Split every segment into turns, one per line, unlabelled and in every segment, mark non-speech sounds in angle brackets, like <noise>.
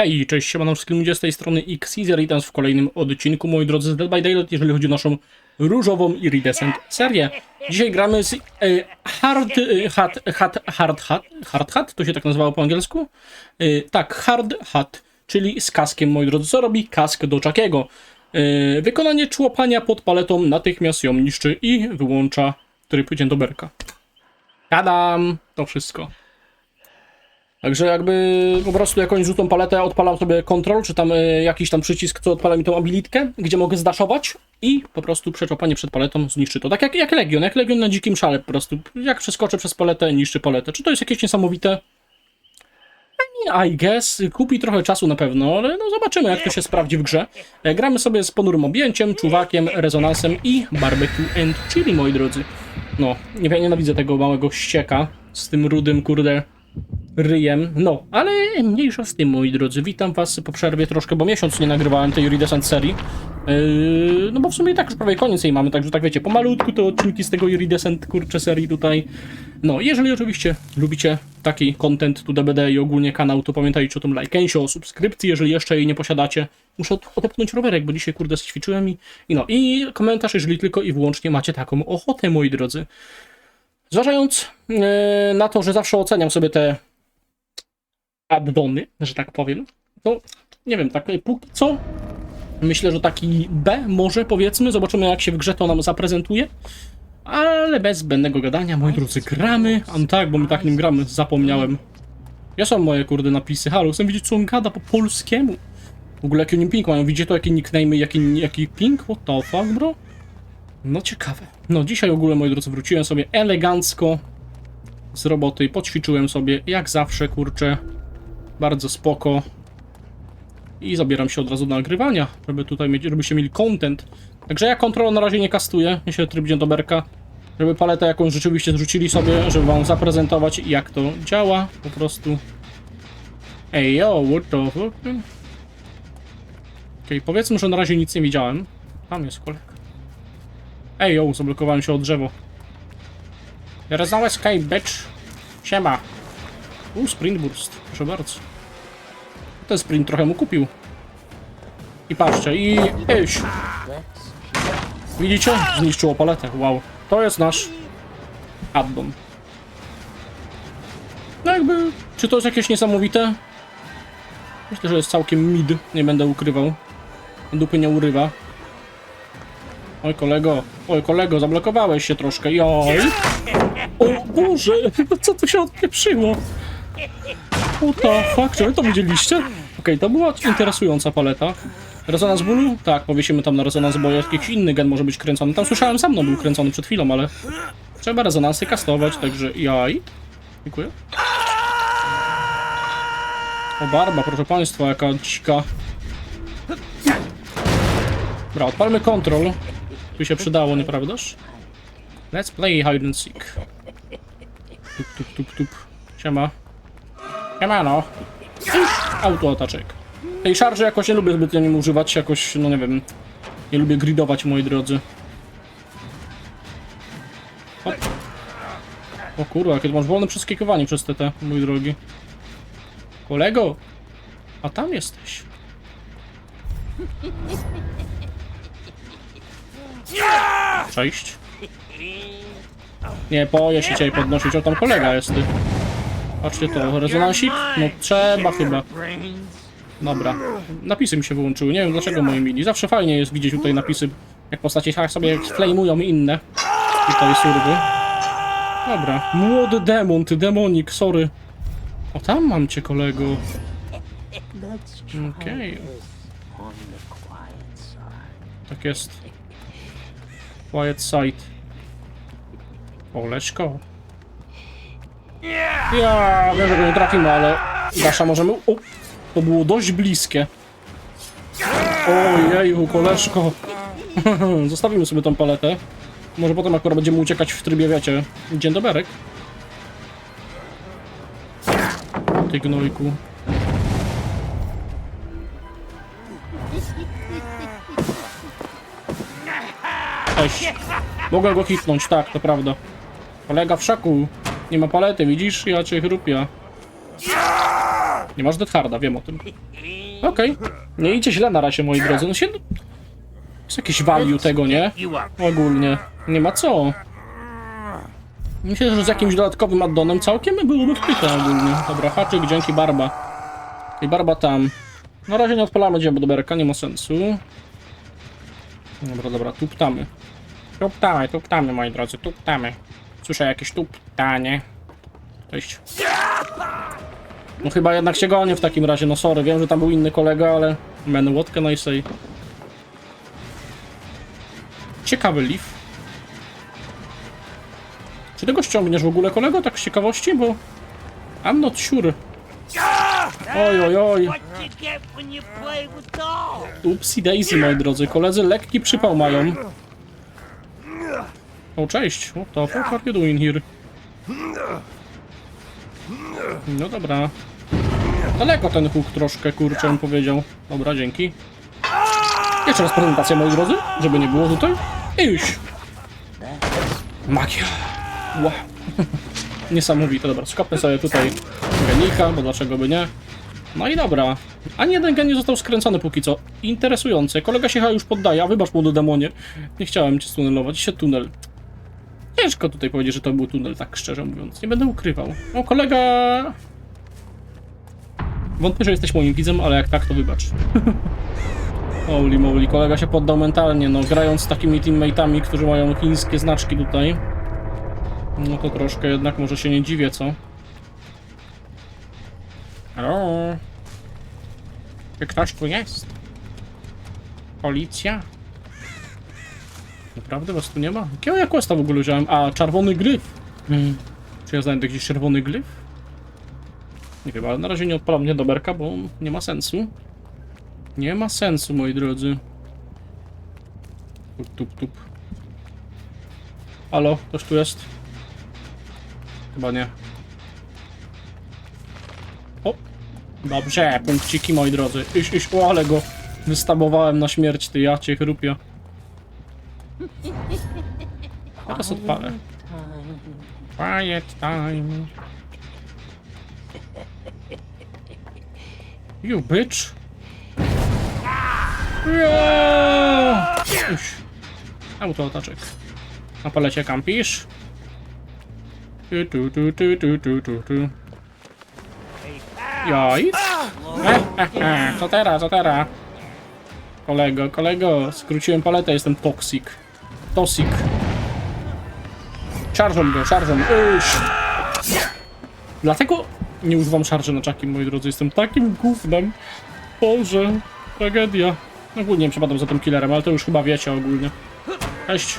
Hej, cześć, siemano wszystkim ludzie z tej strony Xeaser i teraz w kolejnym odcinku, moi drodzy, z Dead by Daylight, jeżeli chodzi o naszą różową Iridescent serię. Dzisiaj gramy z e, Hard e, Hat, Hat, Hard Hat, Hard Hat, to się tak nazywało po angielsku? E, tak, Hard Hat, czyli z kaskiem, moi drodzy. Co robi kask do Chuckiego? E, wykonanie człopania pod paletą natychmiast ją niszczy i wyłącza tryb dziędoberka. Tadam! To wszystko. Także jakby po prostu jakąś rzutą paletę odpalam sobie kontrol, czy tam y, jakiś tam przycisk, co odpala mi tą abilitkę, gdzie mogę zdaszować i po prostu przeczopanie przed paletą zniszczy to. Tak jak, jak Legion, jak Legion na dzikim szale po prostu. Jak przeskoczę przez paletę, niszczy paletę. Czy to jest jakieś niesamowite? I guess. Kupi trochę czasu na pewno, ale no zobaczymy jak to się sprawdzi w grze. E, Gramy sobie z ponurym objęciem, czuwakiem, rezonansem i barbecue and chili, moi drodzy. No, nie nienawidzę tego małego ścieka z tym rudym, kurde, ryjem. No, ale mniejsza z tym, moi drodzy. Witam was po przerwie troszkę, bo miesiąc nie nagrywałem tej Iridescent serii. Yy, no bo w sumie tak już prawie koniec jej mamy, także tak wiecie, pomalutku te odcinki z tego Iridescent, kurczę, serii tutaj. No, jeżeli oczywiście lubicie taki content tu DBD i ogólnie kanał, to pamiętajcie o tym lajkensie, o subskrypcji, jeżeli jeszcze jej nie posiadacie. Muszę od- odepchnąć rowerek, bo dzisiaj, kurde, ćwiczyłem i, i no, i komentarz, jeżeli tylko i wyłącznie macie taką ochotę, moi drodzy. Zważając e, na to, że zawsze oceniam sobie te addony, że tak powiem, to nie wiem, tak póki co myślę, że taki B może powiedzmy, zobaczymy jak się w grze to nam zaprezentuje. Ale bez zbędnego gadania, moi drodzy, gramy. A tak, bo my tak nim gramy, zapomniałem. Ja są moje kurde napisy. Halo, chcę widzieć co on gada po polskiemu. W ogóle jaki oni ping mają, widzicie to jakie nicknamy, jaki, jaki ping? What the fuck, bro? No ciekawe. No dzisiaj w ogóle, moi drodzy, wróciłem sobie elegancko z roboty, poćwiczyłem sobie, jak zawsze, kurczę, bardzo spoko. I zabieram się od razu do nagrywania, żeby tutaj mieć, żebyście mieli content. Także ja kontrolę na razie nie kastuję, jeśli tryb dziędoberka, żeby paletę jakąś rzeczywiście zrzucili sobie, żeby wam zaprezentować jak to działa, po prostu. Ej, yo, what the fuck? Okej, powiedzmy, że na razie nic nie widziałem. Tam jest kolega. Ej, yo, zablokowałem się o drzewo. Is no escape, bitch. Siema. U, sprint burst. Proszę bardzo. Ten sprint trochę mu kupił. I patrzcie, i iść. Widzicie? Zniszczyło paletę. Wow. To jest nasz addon. No jakby, czy to jest jakieś niesamowite? Myślę, że jest całkiem mid. Nie będę ukrywał. Dupy nie urywa. Oj kolego, oj kolego, zablokowałeś się troszkę, joj. O Boże, <laughs> co tu się odpieprzyło? What the fuck, czy wy to widzieliście? Okej, to była interesująca paleta. Rezonans bólu? Tak, powiesimy tam na rezonans, bo jakiś inny gen może być kręcony. Tam słyszałem, sam mną był kręcony przed chwilą, ale trzeba rezonansy kastować, także jaj. Dziękuję. O barba, proszę państwa, jaka dzika. Dobra, odpalmy kontrol. Tu się przydało, nieprawdaż? Let's play hide and seek. Tup, tup, tup, tup. Siema. Siemano. Autoataczek. Tej szarży jakoś nie lubię zbytnio nim używać, jakoś, no nie wiem, nie lubię gridować, moi drodzy. O, o kurwa, jakie masz wolne przeskakiwanie przez TT, mój drogi. Kolego, a tam jesteś. Cześć. Nie, boję się cię podnosić, o tam kolega jest ty. Patrzcie to, rezonansik? No trzeba chyba. Dobra. Napisy mi się wyłączyły. Nie wiem dlaczego moi mili. Zawsze fajnie jest widzieć tutaj napisy, jak postacie sobie flamują inne. Tutaj surwy. Dobra. Młody demon, ty demonik, sorry. O, tam mam cię, kolego. Okej. Tak jest. Quiet side. Oleszko. Ja wiem, że go nie trafimy, ale Dasza możemy... O, to było dość bliskie. Ojeju, koleżko. <laughs> Zostawimy sobie tą paletę. Może potem akurat będziemy uciekać w trybie, wiecie, dzień doberek. Ty gnojku. Cześć. Mogę go hitnąć, tak, to prawda. Kolega w szoku. Nie ma palety, widzisz? Ja cię chrupia. Nie masz Death Harda, wiem o tym. Okej. Nie idzie źle na razie, moi drodzy. No się... Jest jakiś value tego, nie? Ogólnie. Nie ma co. Myślę, że z jakimś dodatkowym addonem całkiem by byłoby chwyte ogólnie. Dobra, haczyk, dzięki Barba. I Barba tam. Na razie nie odpalamy dziemodoberka, nie ma sensu. Dobra, dobra, tuptamy. Tuptamy, tuptamy, moi drodzy, tuptamy. Słyszę jakieś tuptanie. Cześć. No chyba jednak się gonię w takim razie, no sorry, wiem, że tam był inny kolega, ale... Man, what can I say? Ciekawy leaf. Czy tego ściągniesz w ogóle, kolego, tak z ciekawości, bo... I'm not sure. Oj, oj, oj. Upsi daisy, moi drodzy. Koledzy lekki przypał mają. O, cześć. What the fuck are you doing here? No dobra. Daleko ten huk troszkę, kurczę, bym powiedział. Dobra, dzięki. Jeszcze raz prezentacja, moi drodzy, żeby nie było tutaj. I już. Magia. Wow. <laughs> Niesamowite, dobra, skopmy sobie tutaj genika, bo dlaczego by nie. No i dobra. Ani jeden gen nie został skręcony póki co. Interesujące. Kolega się chyba już poddaje, a wybacz mu do demonie. Nie chciałem cię stunelować. Się tunel. Ciężko tutaj powiedzieć, że to był tunel, tak szczerze mówiąc. Nie będę ukrywał. No, kolega... Wątpię, że jesteś moim widzem, ale jak tak, to wybacz. <laughs> Holy moly, kolega się poddał mentalnie, no grając z takimi teammate'ami, którzy mają chińskie znaczki tutaj. No to troszkę jednak może się nie dziwię, co? Halo? Czy ktoś tu jest? Policja? Naprawdę was tu nie ma? Jakiego ja questa w ogóle wziąłem? A, czerwony gryf! Hmm. Czy ja znajdę gdzieś czerwony gryf? Nie wiem, ale na razie nie odpalam mnie do berka, bo nie ma sensu. Nie ma sensu, moi drodzy. Tup, tup, tup. Halo, ktoś tu jest? Chyba nie. O! Dobrze, punkciki moi drodzy. Iś, iś, o, ale go wystabowałem na śmierć, ty ja cię chrupia. Teraz odpalę. Quiet time. You bitch. Ja! Iś. Autoataczek. Na palecie kampisz. Tu, tu, tu, tu, tu, tu, tu, tu. Jaj. E, e, e, co teraz, co teraz? Kolego, kolego, skróciłem paletę, jestem toxic. Toxic. Szarżą go. Uś. Dlatego nie używam szarży na czaki, moi drodzy. Jestem takim gównem. Boże, tragedia. Ogólnie nie przepadam za tym killerem, ale to już chyba wiecie ogólnie. Cześć.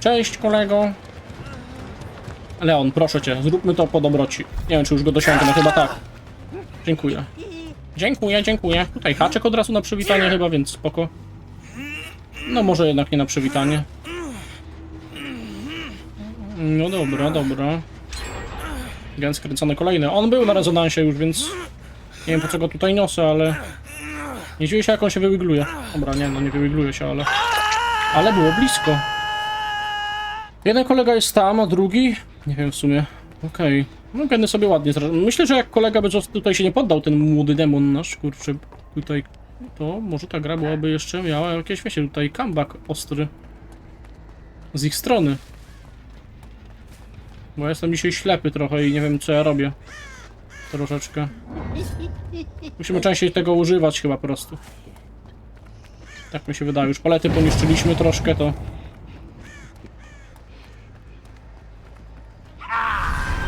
Cześć, kolego. Leon, proszę cię, zróbmy to po dobroci. Nie wiem, czy już go dosiągnę, chyba tak. Dziękuję. Dziękuję, dziękuję. Tutaj haczek od razu na przywitanie chyba, więc spoko. No może jednak nie na przywitanie. No dobra, dobra. Gen skręcony kolejny. On był na rezonansie już, więc... Nie wiem po co go tutaj niosę, ale... Nie dziwię się jak on się wywigluje. Dobra, nie no, nie wywigluje się, ale... Ale było blisko. Jeden kolega jest tam, a drugi? Nie wiem w sumie. Okej. No geny sobie ładnie. Myślę, że jak kolega by tutaj się nie poddał, ten młody demon nasz, kurczę, tutaj... To może ta gra byłaby jeszcze miała jakieś, wiecie, tutaj comeback ostry. Z ich strony. Bo ja jestem dzisiaj ślepy trochę i nie wiem co ja robię. Troszeczkę. Musimy częściej tego używać chyba po prostu. Tak mi się wydaje. Już palety poniszczyliśmy troszkę, to...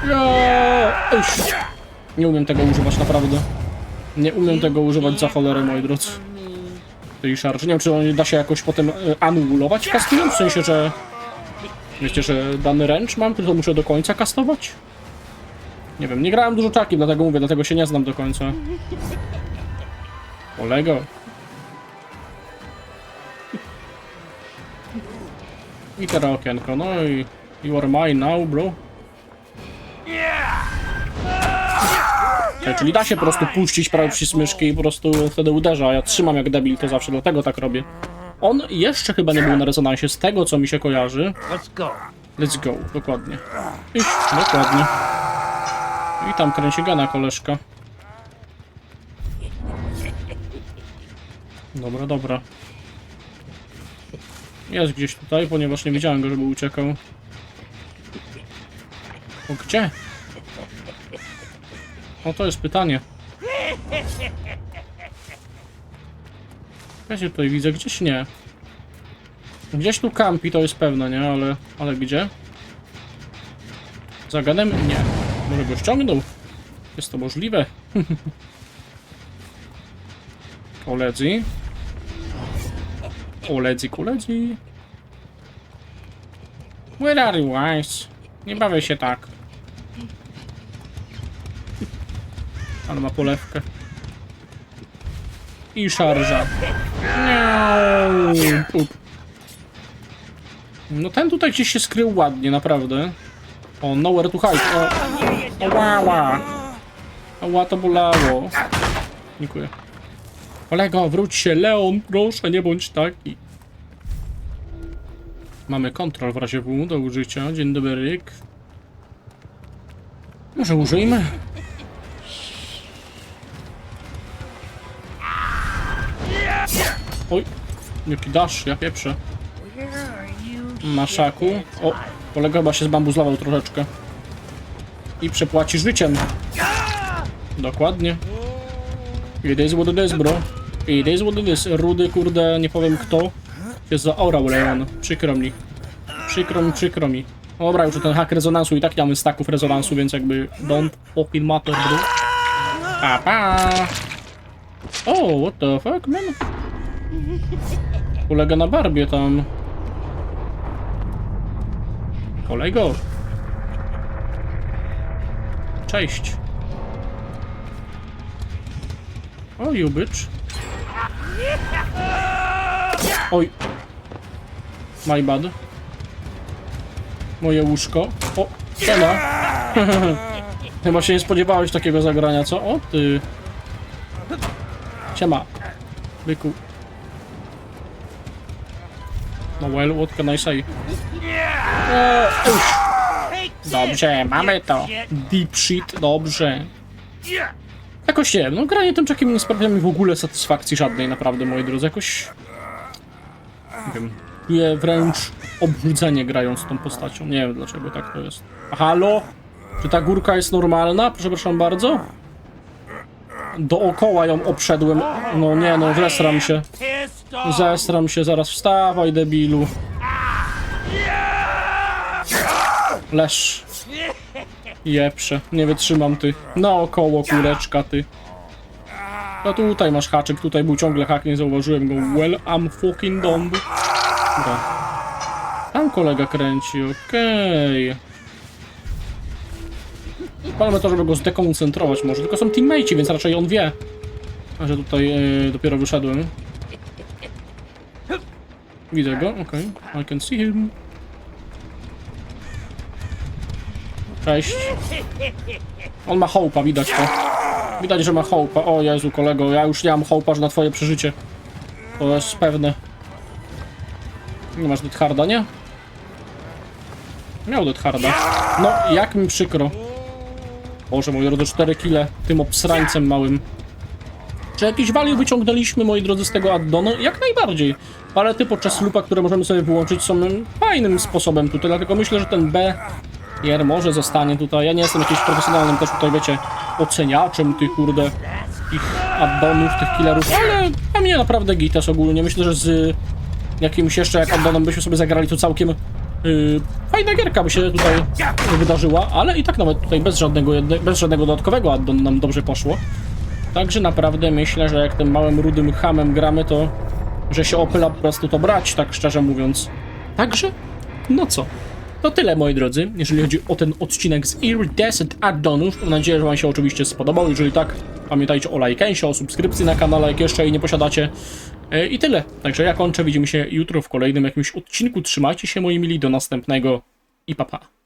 Ja! Nie umiem tego używać, naprawdę. Nie umiem tego używać za cholerę, moi drodzy. Tej szarży. Nie wiem, czy on da się jakoś potem e, anulować kastując? W sensie, że... Wiecie, że dany ręcz mam, tylko muszę do końca kastować? Nie wiem, nie grałem dużo czaki, dlatego mówię, dlatego się nie znam do końca. Kolego. I teraz okienko, no i... You are mine now, bro. E, czyli da się po prostu puścić prawie przycisk myszki i po prostu wtedy uderza. Ja trzymam jak debil, to zawsze dlatego tak robię. On jeszcze chyba nie był na rezonansie, z tego co mi się kojarzy.
Let's go.
Let's go, dokładnie. I, dokładnie. I tam kręci gana koleżka. Dobra, dobra. Jest gdzieś tutaj, ponieważ nie widziałem go, żeby uciekał. O, gdzie? O to jest pytanie. Ja się tutaj widzę, gdzieś nie. Gdzieś tu kampi, to jest pewne, nie? Ale, ale gdzie? Zagadem? Nie. Może go ściągnął? Jest to możliwe. <laughs> Koledzy. Koledzy, koledzy. Where are you guys? Nie bawię się tak. Ale ma polewkę. I szarża. No ten tutaj gdzieś się skrył ładnie, naprawdę. O, nowhere to hide. O, łała. Ała, to bolało. Dziękuję. Kolego, wróć się, Leon, proszę, nie bądź taki. Mamy kontrol w razie W do użycia. Dzień dobry, Rick. Może użyjmy? Oj, jaki dasz, ja pieprzę. Na szaku. O, kolega chyba się zbambuzlował troszeczkę. I przepłaci życiem. Dokładnie. It is what it is, bro. It is what it is. Rudy, kurde, nie powiem kto. Się zaorał Leon. Przykro mi. Przykro mi, przykro mi. Dobra, już ten hak rezonansu i tak nie mamy staków rezonansu, więc jakby don't fucking matter, bro. Pa, pa. O, what the fuck, man? Kolega na barbie tam. Kolego. Cześć. O, bitch. Oj. My bad. Moje łóżko. O, siema. <laughs> Chyba się nie spodziewałeś takiego zagrania, co? O, ty. Siema. Byku. No well, what can I say? Dobrze, mamy to. Deep shit, dobrze. Jakoś nie wiem, no granie tym czakiem nie sprawia mi w ogóle satysfakcji żadnej, naprawdę, moi drodzy. Jakoś... Nie wiem, czuję wręcz obrzydzenie grając tą postacią. Nie wiem dlaczego tak to jest. Halo? Czy ta górka jest normalna? Przepraszam bardzo. Dookoła ją obszedłem. No nie no, zesram się. Zesram się, zaraz wstawaj, debilu. Lesz. Jeprze, nie wytrzymam ty. Naokoło, kureczka ty. No tutaj masz haczyk, tutaj był ciągle hak, nie zauważyłem go. Well, I'm fucking dumb. Dobra. Tam kolega kręci, okej. Palmy to, żeby go zdekoncentrować może, tylko są teammate'i, więc raczej on wie, że tutaj e, dopiero wyszedłem. Widzę go, okej. I can see him. Cześć. On ma hołpa, widać to. Widać, że ma hołpa. O Jezu, kolego, ja już nie mam hołpa, na twoje przeżycie. To jest pewne. Nie masz Death Harda, nie? Miał Death Harda. No, jak mi przykro. Boże, moi drodzy, 4 kile tym obsrańcem małym. Czy jakiś value wyciągnęliśmy, moi drodzy, z tego addonu? Jak najbardziej. Palety podczas lupa, które możemy sobie wyłączyć, są fajnym sposobem tutaj, dlatego myślę, że ten B Jer może zostanie tutaj. Ja nie jestem jakimś profesjonalnym też tutaj, wiecie, oceniaczem tych, kurde, ich addonów, tych killerów, ale a mnie naprawdę gites ogólnie. Myślę, że z jakimś jeszcze jak addonem byśmy sobie zagrali, to całkiem yy, fajna gierka by się tutaj wydarzyła, ale i tak nawet tutaj bez żadnego, bez żadnego dodatkowego addon nam dobrze poszło. Także naprawdę myślę, że jak tym małym rudym hamem gramy, to że się opyla po prostu to brać, tak szczerze mówiąc. Także, no co? To tyle, moi drodzy, jeżeli chodzi o ten odcinek z Iridescent Addonów. Mam nadzieję, że Wam się oczywiście spodobał. Jeżeli tak, pamiętajcie o lajkensie, o subskrypcji na kanale, jak jeszcze jej nie posiadacie. E, I tyle. Także ja kończę. Widzimy się jutro w kolejnym jakimś odcinku. Trzymajcie się, moi mili. Do następnego i papa. Pa.